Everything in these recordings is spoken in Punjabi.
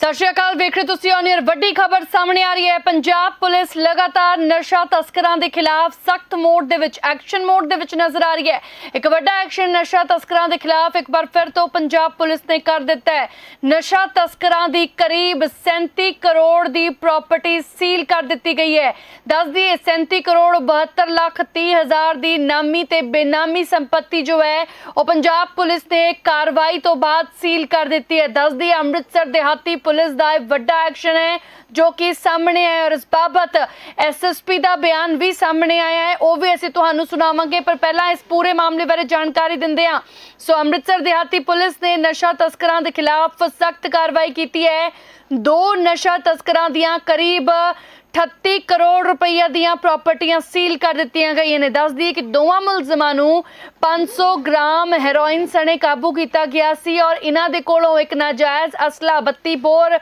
ਸਤਿ ਸ਼੍ਰੀ ਅਕਾਲ, ਵੇਖ ਰਹੇ ਤੁਸੀਂ ਔਨ ਵੱਡੀ ਖਬਰ ਸਾਹਮਣੇ ਆ ਰਹੀ ਹੈ। ਪੰਜਾਬ ਪੁਲਿਸ ਲਗਾਤਾਰ ਨਸ਼ਾ ਤਸਕਰਾਂ ਦੇ ਖਿਲਾਫ ਸਖਤ ਮੋਡ ਦੇ ਵਿੱਚ ਐਕਸ਼ਨ ਮੋਡ ਦੇ ਵਿੱਚ ਨਜ਼ਰ ਆ ਰਹੀ ਹੈ। ਇੱਕ ਵੱਡਾ ਐਕਸ਼ਨ ਨਸ਼ਾ ਤਸਕਰਾਂ ਦੇ ਖਿਲਾਫ ਇੱਕ ਵਾਰ ਫਿਰ ਤੋਂ ਪੰਜਾਬ ਪੁਲਿਸ ਨੇ ਕਰ ਦਿੱਤਾ ਹੈ। ਨਸ਼ਾ ਤਸਕਰਾਂ ਦੀ ਕਰੀਬ 37 ਕਰੋੜ ਦੀ ਪ੍ਰਾਪਰਟੀ ਸੀਲ ਕਰ ਦਿੱਤੀ ਗਈ ਹੈ। ਦੱਸ ਦਈਏ 37 ਕਰੋੜ 72 ਲੱਖ 30 ਹਜ਼ਾਰ ਦੀ ਨਾਮੀ ਤੇ ਬੇਨਾਮੀ ਸੰਪਤੀ ਜੋ ਹੈ, ਉਹ ਪੰਜਾਬ ਪੁਲਿਸ ਨੇ ਕਾਰਵਾਈ ਤੋਂ ਬਾਅਦ ਸੀਲ ਕਰ ਦਿੱਤੀ ਹੈ। ਦੱਸ ਦਈਏ, ਅੰਮ੍ਰਿਤਸਰ, ਦਿਹਾਤੀ ਪੁਲਿਸ ਦਾ ਇਹ ਵੱਡਾ ਐਕਸ਼ਨ ਹੈ, ਜੋ ਕਿ ਸਾਹਮਣੇ ਆਇਆ ਔਰ ਇਸ ਬਾਬਤ ਐਸਐਸਪੀ ਦਾ ਬਿਆਨ ਵੀ ਸਾਹਮਣੇ ਆਇਆ ਹੈ। ਉਹ ਵੀ ਅਸੀਂ ਤੁਹਾਨੂੰ ਸੁਣਾਵਾਂਗੇ, ਪਰ ਪਹਿਲਾਂ ਇਸ ਪੂਰੇ ਮਾਮਲੇ ਬਾਰੇ ਜਾਣਕਾਰੀ ਦਿੰਦੇ ਹਾਂ। ਸੋ ਅੰਮ੍ਰਿਤਸਰ ਦਿਹਾਤੀ ਪੁਲਿਸ ਨੇ ਨਸ਼ਾ ਤਸਕਰਾਂ ਦੇ ਖਿਲਾਫ ਸਖਤ ਕਾਰਵਾਈ ਕੀਤੀ ਹੈ। ਦੋ ਨਸ਼ਾ ਤਸਕਰਾਂ ਦੀਆਂ ਕਰੀਬ 38 ਕਰੋੜ ਰੁਪਈਆ ਦੀਆਂ ਪ੍ਰਾਪਰਟੀਆਂ ਸੀਲ ਕਰ ਦਿੱਤੀਆਂ ਗਈਆਂ ਨੇ। ਦੱਸ ਦਈਏ ਕਿ ਦੋਵਾਂ ਮੁਲਜ਼ਮਾਂ ਨੂੰ 500 ਗ੍ਰਾਮ ਹੈਰੋਇਨ ਸਣੇ ਕਾਬੂ ਕੀਤਾ ਗਿਆ ਸੀ ਔਰ ਇਹਨਾਂ ਦੇ ਕੋਲੋਂ ਇੱਕ ਨਾਜਾਇਜ਼ ਅਸਲਾ 32 ਬੋਰ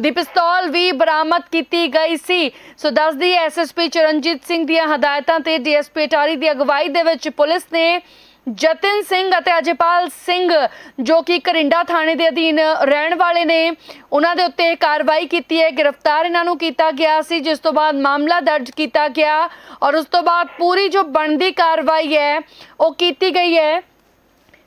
ਦੀ ਪਿਸਤੌਲ ਵੀ ਬਰਾਮਦ ਕੀਤੀ ਗਈ ਸੀ। ਸੋ ਦੱਸ ਦਈਏ ਐਸਐਸਪੀ ਚਰਨਜੀਤ ਸਿੰਘ ਦੀਆਂ ਹਦਾਇਤਾਂ ਤੇ ਡੀਐਸਪੀ ਅਟਾਰੀ ਦੀ ਅਗਵਾਈ ਦੇ ਵਿੱਚ ਪੁਲਿਸ ਨੇ ਜਤਨ ਸਿੰਘ ਅਤੇ ਅਜੇਪਾਲ ਸਿੰਘ, ਜੋ ਕਿ ਕਰਿੰਡਾ ਥਾਣੇ ਦੇ ਅਧੀਨ ਰਹਿਣ ਵਾਲੇ ਨੇ, ਉਹਨਾਂ ਦੇ ਉੱਤੇ ਕਾਰਵਾਈ ਕੀਤੀ ਹੈ। ਗ੍ਰਿਫਤਾਰ ਇਹਨਾਂ ਨੂੰ ਕੀਤਾ ਗਿਆ ਸੀ, ਜਿਸ ਤੋਂ ਬਾਅਦ ਮਾਮਲਾ ਦਰਜ ਕੀਤਾ ਗਿਆ ਔਰ ਉਸ ਤੋਂ ਬਾਅਦ ਪੂਰੀ ਜੋ ਬਣਦੀ ਕਾਰਵਾਈ ਹੈ, ਉਹ ਕੀਤੀ ਗਈ ਹੈ।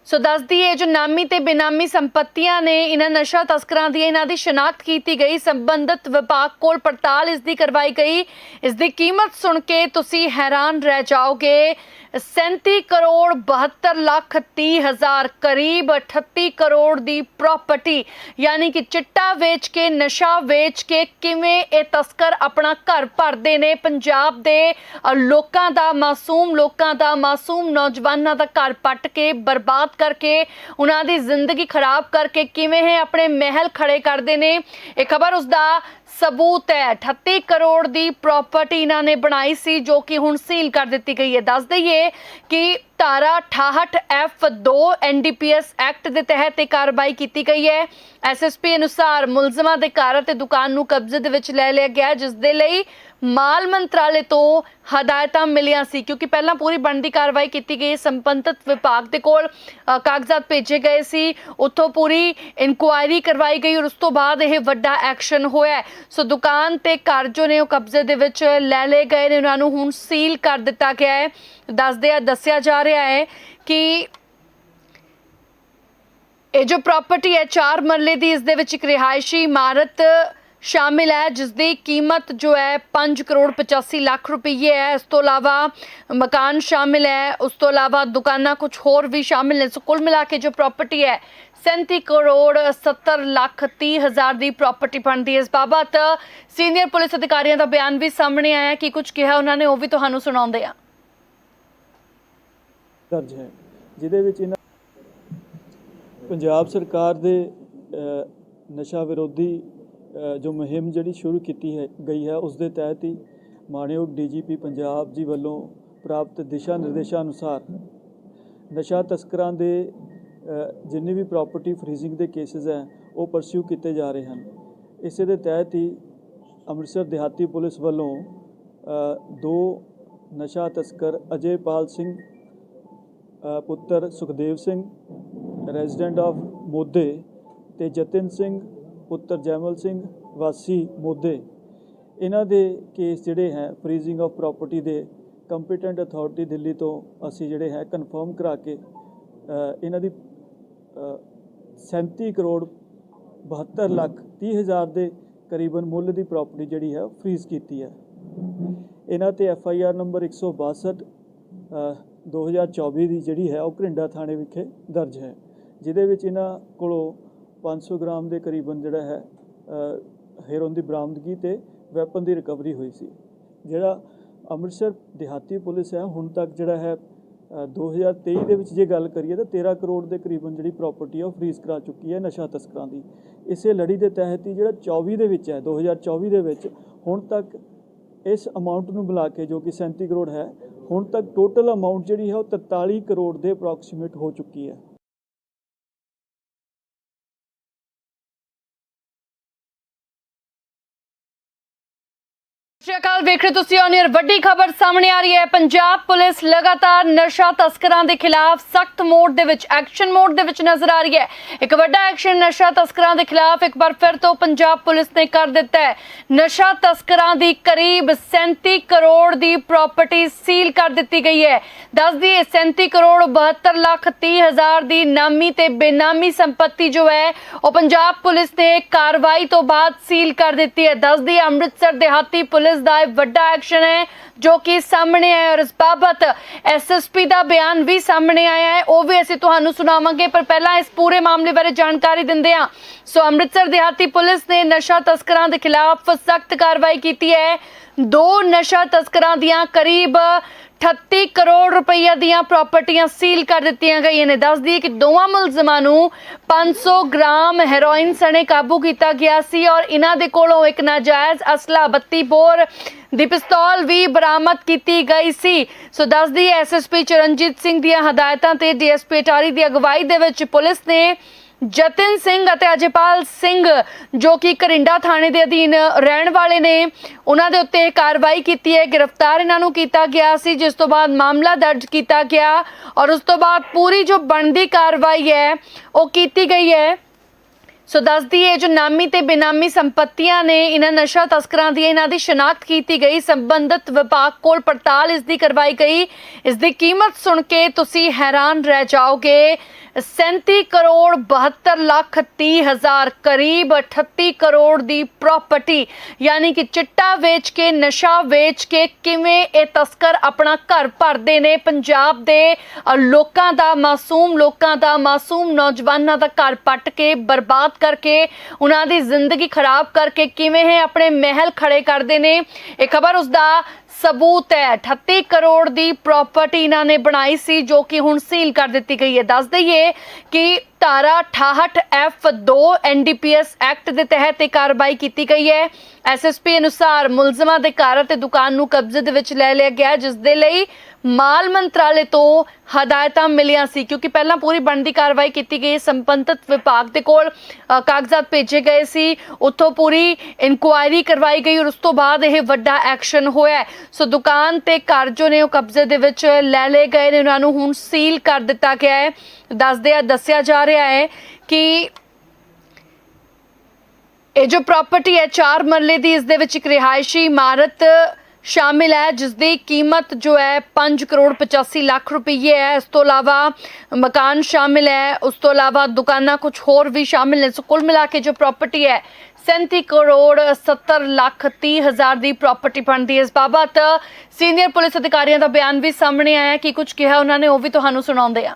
ਸੋ ਦੱਸਦੀ ਹੈ, ਜੋ ਨਾਮੀ ਤੇ ਬੇਨਾਮੀ ਸੰਪਤੀਆਂ ਨੇ ਇਹਨਾਂ ਨਸ਼ਾ ਤਸਕਰਾਂ ਦੀ ਇਹਨਾਂ ਦੀ ਸ਼ਨਾਖਤ ਕੀਤੀ ਗਈ, ਸੰਬੰਧਿਤ ਵਿਭਾਗ ਕੋਲ ਪੜਤਾਲ ਇਸ ਦੀ ਕਰਵਾਈ ਗਈ। ਇਸ ਦੀ ਕੀਮਤ ਸੁਣ ਕੇ ਤੁਸੀਂ ਹੈਰਾਨ ਰਹਿ ਜਾਓਗੇ। 37 ਕਰੋੜ 72 ਲੱਖ 30 ਹਜ਼ਾਰ ਕਰੀਬ 38 ਕਰੋੜ ਦੀ ਪ੍ਰਾਪਰਟੀ, ਯਾਨੀ ਕਿ ਚਿੱਟਾ ਵੇਚ ਕੇ, ਨਸ਼ਾ ਵੇਚ ਕੇ ਕਿਵੇਂ ਇਹ ਤਸਕਰ ਆਪਣਾ ਘਰ ਭਰਦੇ ਨੇ? ਪੰਜਾਬ ਦੇ ਲੋਕਾਂ ਦਾ ਮਾਸੂਮ, ਲੋਕਾਂ ਦਾ ਮਾਸੂਮ ਨੌਜਵਾਨਾਂ ਦਾ ਘਰ ਪੱਟ ਕੇ ਬਰਬਾਦ ਕਰਕੇ ਉਹਨਾਂ ਦੀ ਜ਼ਿੰਦਗੀ ਖਰਾਬ ਕਰਕੇ ਕਿਵੇਂ ਇਹ ਆਪਣੇ ਮਹਿਲ ਖੜੇ ਕਰਦੇ ਨੇ। ਇਹ ਖਬਰ ਉਸ ਦਾ ਸਬੂਤ ਹੈ। 38 ਕਰੋੜ ਦੀ ਪ੍ਰਾਪਰਟੀ ਇਹਨਾਂ ਨੇ ਬਣਾਈ ਸੀ, ਜੋ ਕਿ ਹੁਣ ਸੀਲ ਕਰ ਦਿੱਤੀ ਗਈ ਹੈ। ਦੱਸ ਦਈਏ ਕਿ ਧਾਰਾ 68 F2 ਐਨਡੀਪੀਐਸ ਐਕਟ ਦੇ ਤਹਿਤ ਇਹ ਕਾਰਵਾਈ ਕੀਤੀ ਗਈ ਹੈ। ਐਸਐਸਪੀ ਅਨੁਸਾਰ ਮੁਲਜ਼ਮਾਂ ਦੇ ਘਰ ਅਤੇ ਦੁਕਾਨ ਨੂੰ ਕਬਜ਼ੇ ਦੇ ਵਿੱਚ ਲੈ ਲਿਆ ਗਿਆ, ਜਿਸ ਦੇ ਲਈ ਮਾਲ ਮੰਤਰਾਲੇ ਤੋਂ ਹਦਾਇਤਾਂ ਮਿਲੀਆਂ ਸੀ, ਕਿਉਂਕਿ ਪਹਿਲਾਂ ਪੂਰੀ ਬਣਦੀ ਕਾਰਵਾਈ ਕੀਤੀ ਗਈ, ਸੰਬੰਧਿਤ ਵਿਭਾਗ ਦੇ ਕੋਲ ਕਾਗਜ਼ਾਤ ਭੇਜੇ ਗਏ ਸੀ। ਉੱਥੋਂ ਪੂਰੀ ਇਨਕੁਆਇਰੀ ਕਰਵਾਈ ਗਈ ਔਰ ਉਸ ਤੋਂ ਬਾਅਦ ਇਹ ਵੱਡਾ ਐਕਸ਼ਨ ਹੋਇਆ ਸੋ ਦੁਕਾਨ ਤੇ ਘਰ ਜੋ ਨੇ ਉਹ ਕਬਜ਼ੇ ਦੇ ਵਿੱਚ ਲੈ ਲਏ ਗਏ ਨੇ, ਉਹਨਾਂ ਨੂੰ ਹੁਣ ਸੀਲ ਕਰ ਦਿੱਤਾ ਗਿਆ ਹੈ। ਦੱਸਦੇ ਆ, ਦੱਸਿਆ ਜਾ ਰਿਹਾ ਹੈ ਕਿ ਇਹ ਜੋ ਪ੍ਰਾਪਰਟੀ ਹੈ, ਚਾਰ ਮਰਲੇ ਦੀ, ਇਸ ਦੇ ਵਿੱਚ ਇੱਕ ਰਿਹਾਇਸ਼ੀ ਇਮਾਰਤ ਸ਼ਾਮਿਲ ਹੈ, ਜਿਸ ਦੀ ਕੀਮਤ ਜੋ ਹੈ 5 ਕਰੋੜ 85 ਲੱਖ ਰੁਪਏ ਹੈ। ਇਸ ਤੋਂ ਇਲਾਵਾ ਮਕਾਨ ਸ਼ਾਮਿਲ ਹੈ, ਉਸ ਤੋਂ ਇਲਾਵਾ ਦੁਕਾਨਾਂ ਕੁਝ ਹੋਰ ਵੀ ਸ਼ਾਮਿਲ ਨੇ। ਸੋ ਕੁੱਲ ਮਿਲਾ ਕੇ ਜੋ ਪ੍ਰਾਪਰਟੀ ਹੈ 37 ਕਰੋੜ 70 ਲੱਖ 30 ਹਜ਼ਾਰ ਦੀ ਪ੍ਰਾਪਰਟੀ ਬਣਦੀ ਹੈ। ਇਸ ਬਾਬਤ ਸੀਨੀਅਰ ਪੁਲਿਸ ਅਧਿਕਾਰੀਆਂ ਦਾ ਬਿਆਨ ਵੀ ਸਾਹਮਣੇ ਆਇਆ। ਕਿ ਕੁਝ ਕਿਹਾ ਉਹਨਾਂ ਨੇ, ਉਹ ਵੀ ਤੁਹਾਨੂੰ ਸੁਣਾਉਂਦੇ ਆ ਦਰਜ ਹੈ। ਜਿਹਦੇ ਵਿੱਚ ਇਹਨਾਂ ਪੰਜਾਬ ਸਰਕਾਰ ਦੇ ਨਸ਼ਾ ਵਿਰੋਧੀ ਜੋ ਮੁਹਿੰਮ ਜਿਹੜੀ ਸ਼ੁਰੂ ਕੀਤੀ ਹੈ, ਗਈ ਹੈ, ਉਸ ਦੇ ਤਹਿਤ ਹੀ ਮਾਨਯੋਗ ਡੀਜੀਪੀ ਪੰਜਾਬ ਜੀ ਵੱਲੋਂ ਪ੍ਰਾਪਤ ਦਿਸ਼ਾ ਨਿਰਦੇਸ਼ਾਂ ਅਨੁਸਾਰ ਨਸ਼ਾ ਤਸਕਰਾਂ ਦੇ ਜਿੰਨੀ ਵੀ ਪ੍ਰਾਪਰਟੀ ਫਰੀਜ਼ਿੰਗ ਦੇ ਕੇਸਿਸ ਹੈ, ਉਹ ਪਰਸਿਊ ਕੀਤੇ ਜਾ ਰਹੇ ਹਨ। ਇਸੇ ਦੇ ਤਹਿਤ ਹੀ ਅੰਮ੍ਰਿਤਸਰ ਦਿਹਾਤੀ ਪੁਲਿਸ ਵੱਲੋਂ ਦੋ ਨਸ਼ਾ ਤਸਕਰ ਅਜੇਪਾਲ ਸਿੰਘ ਪੁੱਤਰ ਸੁਖਦੇਵ ਸਿੰਘ ਰੈਜ਼ੀਡੈਂਟ ਆਫ ਮੋਦੇ ਤੇ ਜਤਿਨ ਸਿੰਘ, ਪੁੱਤਰ ਜੈਮਲ ਸਿੰਘ, ਵਾਸੀ ਮੋਦੇ। ਇਹਨਾਂ ਦੇ ਕੇਸ ਜਿਹੜੇ ਹੈ ਫਰੀਜ਼ਿੰਗ ਆਫ ਪ੍ਰਾਪਰਟੀ ਦੇ ਕੰਪੀਟੈਂਟ ਅਥਾਰਟੀ ਦਿੱਲੀ ਤੋਂ ਅਸੀਂ ਜਿਹੜੇ ਹੈ ਕਨਫਰਮ ਕਰਾ ਕੇ ਇਹਨਾਂ ਦੀ 37 ਕਰੋੜ 72 ਲੱਖ 30 ਹਜ਼ਾਰ ਦੇ ਕਰੀਬਨ ਮੁੱਲ ਦੀ ਪ੍ਰਾਪਰਟੀ ਜਿਹੜੀ ਹੈ ਫਰੀਜ਼ ਕੀਤੀ ਹੈ। ਇਹਨਾਂ ਤੇ ਐਫ ਆਈ ਆਰ ਨੰਬਰ 162 ਅ, 2024 ਦੀ ਜਿਹੜੀ ਹੈ ਉਹ ਘਰਿੰਡਾ ਥਾਣੇ ਵਿਖੇ ਦਰਜ ਹੈ। ਜਿਹਦੇ ਵਿੱਚ ਇਹਨਾਂ ਕੋਲੋਂ 500 ਗ੍ਰਾਮ ਦੇ ਕਰੀਬਨ ਜਿਹੜਾ ਹੈ ਅ, ਹੈਰੋਨ ਦੀ ਬਰਾਮਦਗੀ ਤੇ ਵੈਪਨ ਦੀ ਰਿਕਵਰੀ ਹੋਈ ਸੀ। ਜਿਹੜਾ ਅੰਮ੍ਰਿਤਸਰ ਦਿਹਾਤੀ ਪੁਲਿਸ ਹੈ ਹੁਣ ਤੱਕ ਜਿਹੜਾ ਹੈ 2023 ਦੇ ਵਿੱਚ ਜੇ ਗੱਲ ਕਰੀਏ ਤਾਂ 13 ਕਰੋੜ ਦੇ ਕਰੀਬਨ ਜਿਹੜੀ ਪ੍ਰਾਪਰਟੀ ਹੈ ਉਹ ਫਰੀਜ਼ ਕਰਾ ਚੁੱਕੀ ਹੈ ਨਸ਼ਾ ਤਸਕਰਾਂ ਦੀ। ਇਸੇ ਲੜੀ ਦੇ ਤਹਿਤ ਹੀ ਜਿਹੜਾ 24 ਦੇ ਵਿੱਚ ਹੈ 2024 ਦੇ ਵਿੱਚ, ਹੁਣ ਤੱਕ ਇਸ ਅਮਾਉਂਟ ਨੂੰ ਮਿਲਾ ਕੇ ਜੋ ਕਿ 37 ਕਰੋੜ ਹੈ, ਹੁਣ ਤੱਕ ਟੋਟਲ ਅਮਾਉਂਟ ਜਿਹੜੀ ਹੈ ਉਹ 43 ਕਰੋੜ ਦੇ ਅਪਰੋਕਸੀਮੇਟ ਹੋ ਚੁੱਕੀ ਹੈ। ਸ਼੍ਰੀ ਅਕਾਲ, ਵੇਖ ਰਹੇ ਤੁਸੀਂ ਔਨ ਵੱਡੀ ਖਬਰ ਸਾਹਮਣੇ ਆ ਰਹੀ ਹੈ। ਪੰਜਾਬ ਪੁਲਿਸ ਲਗਾਤਾਰ ਨਸ਼ਾ ਤਸਕਰਾਂ ਦੇ ਖਿਲਾਫ ਸਖਤ ਮੋਡ ਦੇ ਵਿੱਚ ਐਕਸ਼ਨ ਮੋਡ ਦੇ ਵਿੱਚ ਨਜ਼ਰ ਆ ਰਹੀ ਹੈ। ਇੱਕ ਵੱਡਾ ਐਕਸ਼ਨ ਨਸ਼ਾ ਤਸਕਰਾਂ ਦੇ ਖਿਲਾਫ ਇੱਕ ਵਾਰ ਫਿਰ ਤੋਂ ਪੰਜਾਬ ਪੁਲਿਸ ਨੇ ਕਰ ਦਿੱਤਾ ਹੈ। ਨਸ਼ਾ ਤਸਕਰਾਂ ਦੀ ਕਰੀਬ 37 ਕਰੋੜ ਦੀ ਪ੍ਰਾਪਰਟੀ ਸੀਲ ਕਰ ਦਿੱਤੀ ਗਈ ਹੈ। ਦੱਸਦੀ ਹੈ 37 ਕਰੋੜ 72 ਲੱਖ 30 ਹਜ਼ਾਰ ਦੀ ਨਾਮੀ ਤੇ ਬੇਨਾਮੀ ਸੰਪਤੀ ਜੋ ਹੈ, ਉਹ ਪੰਜਾਬ ਪੁਲਿਸ ਨੇ ਕਾਰਵਾਈ ਤੋਂ ਬਾਅਦ ਸੀਲ ਕਰ ਦਿੱਤੀ ਹੈ। ਦੱਸਦੀ ਹੈ ਅੰਮ੍ਰਿਤਸਰ, ਦਿਹਾਤੀ ਪੁਲਿਸ ਦਾ ਇਹ ਵੱਡਾ ਐਕਸ਼ਨ ਹੈ, ਜੋ ਕਿ ਸਾਹਮਣੇ ਆਇਆ ਔਰ ਇਸ ਬਾਬਤ ਐਸਐਸਪੀ ਦਾ ਬਿਆਨ ਵੀ ਸਾਹਮਣੇ ਆਇਆ ਹੈ। ਉਹ ਵੀ ਅਸੀਂ ਤੁਹਾਨੂੰ ਸੁਣਾਵਾਂਗੇ, ਪਰ ਪਹਿਲਾਂ ਇਸ ਪੂਰੇ ਮਾਮਲੇ ਬਾਰੇ ਜਾਣਕਾਰੀ ਦਿੰਦੇ ਹਾਂ। ਸੋ ਅੰਮ੍ਰਿਤਸਰ ਦਿਹਾਤੀ ਪੁਲਿਸ ਨੇ ਨਸ਼ਾ ਤਸਕਰਾਂ ਦੇ ਖਿਲਾਫ ਸਖਤ ਕਾਰਵਾਈ ਕੀਤੀ ਹੈ। ਦੋ ਨਸ਼ਾ ਤਸਕਰਾਂ ਦੀਆਂ ਕਰੀਬ 38 ਕਰੋੜ ਰੁਪਈਆ ਦੀਆਂ ਪ੍ਰਾਪਰਟੀਆਂ ਸੀਲ ਕਰ ਦਿੱਤੀਆਂ ਗਈਆਂ ਨੇ। ਦੱਸਦੀ ਹੈ ਕਿ ਦੋਵਾਂ ਮੁਲਜ਼ਮਾਂ ਨੂੰ 500 ਗ੍ਰਾਮ ਹੈਰੋਇਨ ਸਣੇ ਕਾਬੂ ਕੀਤਾ ਗਿਆ ਸੀ ਔਰ ਇਹਨਾਂ ਦੇ ਕੋਲੋਂ ਇੱਕ ਨਾਜਾਇਜ਼ ਅਸਲਾ 32 ਬੋਰ ਦੀ ਪਿਸਤੌਲ ਵੀ ਬਰਾਮਦ ਕੀਤੀ ਗਈ ਸੀ। ਸੋ ਦੱਸਦੀ ਹੈ ਐਸਐਸਪੀ ਚਰਨਜੀਤ ਸਿੰਘ ਦੀਆਂ ਹਦਾਇਤਾਂ ਤੇ ਡੀਐਸਪੀ ਅਟਾਰੀ ਦੀ ਅਗਵਾਈ ਦੇ ਵਿੱਚ ਪੁਲਿਸ ਨੇ ਜਤਨ ਸਿੰਘ ਅਤੇ ਅਜੇਪਾਲ ਸਿੰਘ, ਜੋ ਕਿ ਕਰਿੰਡਾ ਥਾਣੇ ਦੇ ਅਧੀਨ ਰਹਿਣ ਵਾਲੇ ਨੇ, ਉਹਨਾਂ ਦੇ ਉੱਤੇ ਕਾਰਵਾਈ ਕੀਤੀ ਹੈ। ਗ੍ਰਿਫਤਾਰ ਇਹਨਾਂ ਨੂੰ ਕੀਤਾ ਗਿਆ ਸੀ, ਜਿਸ ਤੋਂ ਬਾਅਦ ਮਾਮਲਾ ਦਰਜ ਕੀਤਾ ਗਿਆ ਔਰ ਉਸ ਤੋਂ ਬਾਅਦ ਪੂਰੀ ਜੋ ਬਣਦੀ ਕਾਰਵਾਈ ਹੈ, ਉਹ ਕੀਤੀ ਗਈ ਹੈ। ਸੋ ਦੱਸਦੀ ਹੈ ਜੋ ਨਾਮੀ ਤੇ ਬੇਨਾਮੀ ਸੰਪਤੀਆਂ ਨੇ ਇਹਨਾਂ ਨਸ਼ਾ ਤਸਕਰਾਂ ਦੀ ਇਹਨਾਂ ਦੀ ਸ਼ਨਾਖਤ ਕੀਤੀ ਗਈ, ਸੰਬੰਧਿਤ ਵਿਭਾਗ ਕੋਲ ਪੜਤਾਲ ਇਸ ਦੀ ਕਰਵਾਈ ਗਈ। ਇਸ ਦੀ ਕੀਮਤ ਸੁਣ ਕੇ ਤੁਸੀਂ ਹੈਰਾਨ ਰਹਿ ਜਾਓਗੇ। 37 ਕਰੋੜ 72 ਲੱਖ 30 ਹਜ਼ਾਰ ਕਰੀਬ 38 ਕਰੋੜ ਦੀ ਪ੍ਰਾਪਰਟੀ ਯਾਨੀ ਕਿ ਚਿੱਟਾ ਵੇਚ ਕੇ, ਨਸ਼ਾ ਵੇਚ ਕੇ ਕਿਵੇਂ ਇਹ ਤਸਕਰ ਆਪਣਾ ਘਰ ਭਰਦੇ ਨੇ? ਪੰਜਾਬ ਦੇ ਲੋਕਾਂ ਦਾ ਮਾਸੂਮ ਲੋਕਾਂ ਦਾ ਮਾਸੂਮ ਨੌਜਵਾਨਾਂ ਦਾ ਘਰ ਪੱਟ ਕੇ ਬਰਬਾਦ ਕਰਕੇ, ਉਹਨਾਂ ਦੀ ਜ਼ਿੰਦਗੀ ਖਰਾਬ ਕਰਕੇ ਕਿਵੇਂ ਇਹ ਆਪਣੇ ਮਹਿਲ ਖੜੇ ਕਰਦੇ ਨੇ? ਇਹ ਖਬਰ ਉਸ ਦਾ ਸਬੂਤ ਹੈ। 38 ਕਰੋੜ ਦੀ ਪ੍ਰਾਪਰਟੀ ਇਹਨਾਂ ਨੇ ਬਣਾਈ ਸੀ, ਜੋ ਕਿ ਹੁਣ ਸੀਲ ਕਰ ਦਿੱਤੀ ਗਈ ਹੈ। ਦੱਸ ਦਈਏ ਕਿ ਧਾਰਾ 68 F2 ਐਨਡੀਪੀਐਸ ਐਕਟ ਦੇ ਤਹਿਤ ਇਹ ਕਾਰਵਾਈ ਕੀਤੀ ਗਈ ਹੈ। ਐਸਐਸਪੀ ਅਨੁਸਾਰ ਮੁਲਜ਼ਮਾਂ ਦੇ ਘਰ ਅਤੇ ਦੁਕਾਨ ਨੂੰ ਕਬਜ਼ੇ ਦੇ ਵਿੱਚ ਲੈ ਲਿਆ ਗਿਆ ਜਿਸ ਦੇ ਲਈ ਮਾਲ ਮੰਤਰਾਲੇ ਤੋਂ ਹਦਾਇਤਾਂ ਮਿਲੀਆਂ ਸੀ, ਕਿਉਂਕਿ ਪਹਿਲਾਂ ਪੂਰੀ ਬਣਦੀ ਕਾਰਵਾਈ ਕੀਤੀ ਗਈ, ਸੰਬੰਧਿਤ ਵਿਭਾਗ ਦੇ ਕੋਲ ਕਾਗਜ਼ਾਤ ਭੇਜੇ ਗਏ ਸੀ, ਉੱਥੋਂ ਪੂਰੀ ਇਨਕੁਆਇਰੀ ਕਰਵਾਈ ਗਈ ਔਰ ਉਸ ਤੋਂ ਬਾਅਦ ਇਹ ਵੱਡਾ ਐਕਸ਼ਨ ਹੋਇਆ ਸੋ ਦੁਕਾਨ ਤੇ ਘਰ ਜੋ ਨੇ ਉਹ ਕਬਜ਼ੇ ਦੇ ਵਿੱਚ ਲੈ ਲਏ ਗਏ ਨੇ, ਉਹਨਾਂ ਨੂੰ ਹੁਣ ਸੀਲ ਕਰ ਦਿੱਤਾ ਗਿਆ ਹੈ। ਦੱਸਦੇ ਆ, ਦੱਸਿਆ ਜਾ ਰਿਹਾ ਹੈ ਕਿ ਇਹ ਜੋ ਪ੍ਰਾਪਰਟੀ ਹੈ 4 ਮਰਲੇ ਦੀ, ਇਸ ਦੇ ਵਿੱਚ ਇੱਕ ਰਿਹਾਇਸ਼ੀ ਇਮਾਰਤ ਸ਼ਾਮਿਲ ਹੈ ਜਿਸ ਦੀ ਕੀਮਤ ਜੋ ਹੈ 5 ਕਰੋੜ 85 ਲੱਖ ਰੁਪਏ ਹੈ। ਇਸ ਤੋਂ ਇਲਾਵਾ ਮਕਾਨ ਸ਼ਾਮਿਲ ਹੈ, ਉਸ ਤੋਂ ਇਲਾਵਾ ਦੁਕਾਨਾਂ ਕੁਝ ਹੋਰ ਵੀ ਸ਼ਾਮਿਲ ਨੇ। ਸੋ ਕੁੱਲ ਮਿਲਾ ਕੇ ਜੋ ਪ੍ਰਾਪਰਟੀ ਹੈ 37 ਕਰੋੜ 70 ਲੱਖ 30 ਹਜ਼ਾਰ ਦੀ ਪ੍ਰਾਪਰਟੀ ਬਣਦੀ ਹੈ। ਇਸ ਬਾਬਤ ਸੀਨੀਅਰ ਪੁਲਿਸ ਅਧਿਕਾਰੀਆਂ ਦਾ ਬਿਆਨ ਵੀ ਸਾਹਮਣੇ ਆਇਆ ਕਿ ਕੁਝ ਕਿਹਾ ਉਹਨਾਂ ਨੇ, ਉਹ ਵੀ ਤੁਹਾਨੂੰ ਸੁਣਾਉਂਦੇ ਆ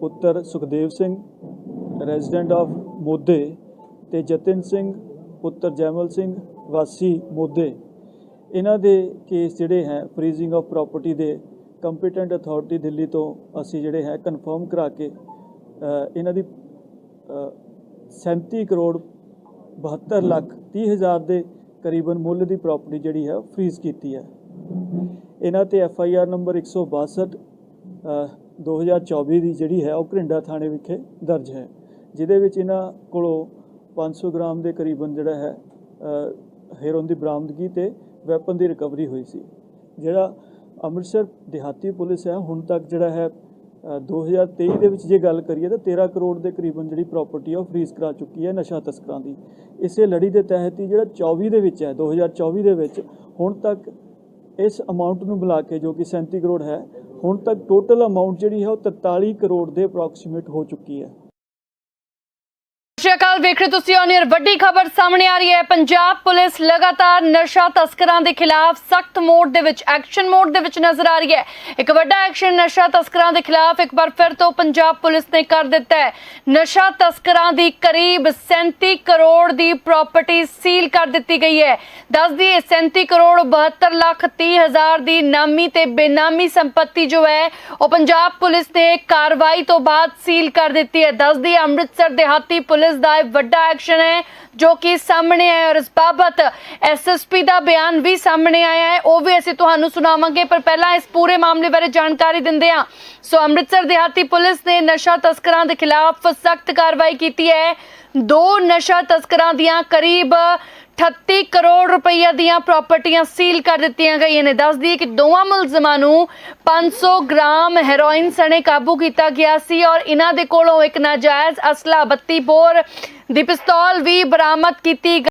ਪੁੱਤਰ ਸੁਖਦੇਵ ਸਿੰਘ ਰੈਜ਼ੀਡੈਂਟ ਆਫ ਮੋਦੇ ਤੇ ਜਤਿਨ ਸਿੰਘ ਪੁੱਤਰ ਜੈਮਲ ਸਿੰਘ ਵਾਸੀ ਮੋਦੇ। ਇਹਨਾਂ ਦੇ ਕੇਸ ਜਿਹੜੇ ਹੈ ਫਰੀਜ਼ਿੰਗ ਆਫ ਪ੍ਰਾਪਰਟੀ ਦੇ ਕੰਪੀਟੈਂਟ ਅਥਾਰਟੀ ਦਿੱਲੀ ਤੋਂ ਅਸੀਂ ਜਿਹੜੇ ਹੈ ਕਨਫਰਮ ਕਰਾ ਕੇ ਇਹਨਾਂ ਦੀ ਅ, 37 ਕਰੋੜ 72 ਲੱਖ 30 ਹਜ਼ਾਰ ਦੇ ਕਰੀਬਨ ਮੁੱਲ ਦੀ ਪ੍ਰਾਪਰਟੀ ਜਿਹੜੀ ਹੈ ਫਰੀਜ਼ ਕੀਤੀ ਹੈ। ਇਹਨਾਂ ਤੇ ਐਫ ਆਈ ਆਰ ਨੰਬਰ 162 ਅ, 2024 ਦੀ ਜਿਹੜੀ ਹੈ ਉਹ ਘਰਿੰਡਾ ਥਾਣੇ ਵਿਖੇ ਦਰਜ ਹੈ ਜਿਹਦੇ ਵਿੱਚ ਇਹਨਾਂ ਕੋਲੋਂ 500 ਗ੍ਰਾਮ ਦੇ ਕਰੀਬਨ ਜਿਹੜਾ ਹੈ ਅ, ਦੀ ਬਰਾਮਦਗੀ ਤੇ ਵੈਪਨ ਦੀ ਰਿਕਵਰੀ ਹੋਈ ਸੀ। ਜਿਹੜਾ ਅੰਮ੍ਰਿਤਸਰ ਦਿਹਾਤੀ ਪੁਲਿਸ ਹੈ ਹੁਣ ਤੱਕ ਜਿਹੜਾ ਹੈ ਅ, 2023 ਦੇ ਵਿੱਚ ਜੇ ਗੱਲ ਕਰੀਏ ਤਾਂ 13 ਕਰੋੜ ਦੇ ਕਰੀਬਨ ਜਿਹੜੀ ਪ੍ਰਾਪਰਟੀ ਆ ਉਹ ਫਰੀਜ਼ ਕਰਾ ਚੁੱਕੀ ਹੈ ਨਸ਼ਾ ਤਸਕਰਾਂ ਦੀ। ਇਸੇ ਲੜੀ ਦੇ ਤਹਿਤ ਹੀ ਜਿਹੜਾ 24 ਦੇ ਵਿੱਚ ਹੈ 2024 ਦੇ ਵਿੱਚ ਹੁਣ ਤੱਕ ਇਸ ਅਮਾਉਂਟ ਨੂੰ ਬੁਲਾ ਕੇ ਜੋ ਕਿ 37 ਕਰੋੜ ਹੈ ਹੁਣ ਤੱਕ ਟੋਟਲ ਅਮਾਉਂਟ ਜਿਹੜੀ ਹੈ ਉਹ 43 ਕਰੋੜ ਦੇ ਅਪਰੋਕਸੀਮੇਟ ਹੋ ਚੁੱਕੀ ਹੈ। ਸ਼੍ਰੀ ਅਕਾਲ, ਵੇਖ ਰਹੇ ਤੁਸੀਂ ਔਨ ਵੱਡੀ ਖਬਰ ਸਾਹਮਣੇ ਆ ਰਹੀ ਹੈ। ਪੰਜਾਬ ਪੁਲਿਸ ਲਗਾਤਾਰ ਨਸ਼ਾ ਤਸਕਰਾਂ ਦੇ ਖਿਲਾਫ ਸਖਤ ਮੋਡ ਦੇ ਵਿੱਚ ਐਕਸ਼ਨ ਮੋਡ ਦੇ ਵਿੱਚ ਨਜ਼ਰ ਆ ਰਹੀ ਹੈ। ਇੱਕ ਵੱਡਾ ਐਕਸ਼ਨ ਨਸ਼ਾ ਤਸਕਰਾਂ ਦੇ ਖਿਲਾਫ ਇੱਕ ਵਾਰ ਫਿਰ ਤੋਂ ਪੰਜਾਬ ਪੁਲਿਸ ਨੇ ਕਰ ਦਿੱਤਾ ਹੈ। ਨਸ਼ਾ ਤਸਕਰਾਂ ਦੀ ਕਰੀਬ 37 ਕਰੋੜ ਦੀ ਪ੍ਰਾਪਰਟੀ ਸੀਲ ਕਰ ਦਿੱਤੀ ਗਈ ਹੈ। ਦੱਸਦੀ ਹੈ 37 ਕਰੋੜ 72 ਲੱਖ 30 ਹਜ਼ਾਰ ਦੀ ਨਾਮੀ ਤੇ ਬੇਨਾਮੀ ਸੰਪਤੀ ਜੋ ਹੈ, ਉਹ ਪੰਜਾਬ ਪੁਲਿਸ ਨੇ ਕਾਰਵਾਈ ਤੋਂ ਬਾਅਦ ਸੀਲ ਕਰ ਦਿੱਤੀ ਹੈ। ਦੱਸਦੀ ਹੈ ਅੰਮ੍ਰਿਤਸਰ, ਦਿਹਾਤੀ ਪੁਲਿਸ ਦਾ ਇਹ ਵੱਡਾ ਐਕਸ਼ਨ ਹੈ, ਜੋ ਕਿ ਸਾਹਮਣੇ ਆਇਆ ਔਰ ਇਸ ਬਾਬਤ ਐਸਐਸਪੀ ਦਾ ਬਿਆਨ ਵੀ ਸਾਹਮਣੇ ਆਇਆ ਹੈ। ਉਹ ਵੀ ਅਸੀਂ ਤੁਹਾਨੂੰ ਸੁਣਾਵਾਂਗੇ, ਪਰ ਪਹਿਲਾਂ ਇਸ ਪੂਰੇ ਮਾਮਲੇ ਬਾਰੇ ਜਾਣਕਾਰੀ ਦਿੰਦੇ ਹਾਂ। ਸੋ ਅੰਮ੍ਰਿਤਸਰ ਦਿਹਾਤੀ ਪੁਲਿਸ ਨੇ ਨਸ਼ਾ ਤਸਕਰਾਂ ਦੇ ਖਿਲਾਫ ਸਖਤ ਕਾਰਵਾਈ ਕੀਤੀ ਹੈ। ਦੋ ਨਸ਼ਾ ਤਸਕਰਾਂ ਦੀਆਂ ਕਰੀਬ 38 ਕਰੋੜ ਰੁਪਈਆ ਦੀਆਂ ਪ੍ਰਾਪਰਟੀਆਂ ਸੀਲ ਕਰ ਦਿੱਤੀਆਂ ਗਈਆਂ ਨੇ। ਦੱਸਦੀ ਹੈ ਕਿ ਦੋਵਾਂ ਮੁਲਜ਼ਮਾਂ ਨੂੰ 500 ਗ੍ਰਾਮ ਹੈਰੋਇਨ ਸਣੇ ਕਾਬੂ ਕੀਤਾ ਗਿਆ ਸੀ ਔਰ ਇਹਨਾਂ ਦੇ ਕੋਲੋਂ ਇੱਕ ਨਾਜਾਇਜ਼ ਅਸਲਾ 32 ਬੋਰ ਦੀ ਪਿਸਤੌਲ ਵੀ ਬਰਾਮਦ ਕੀਤੀ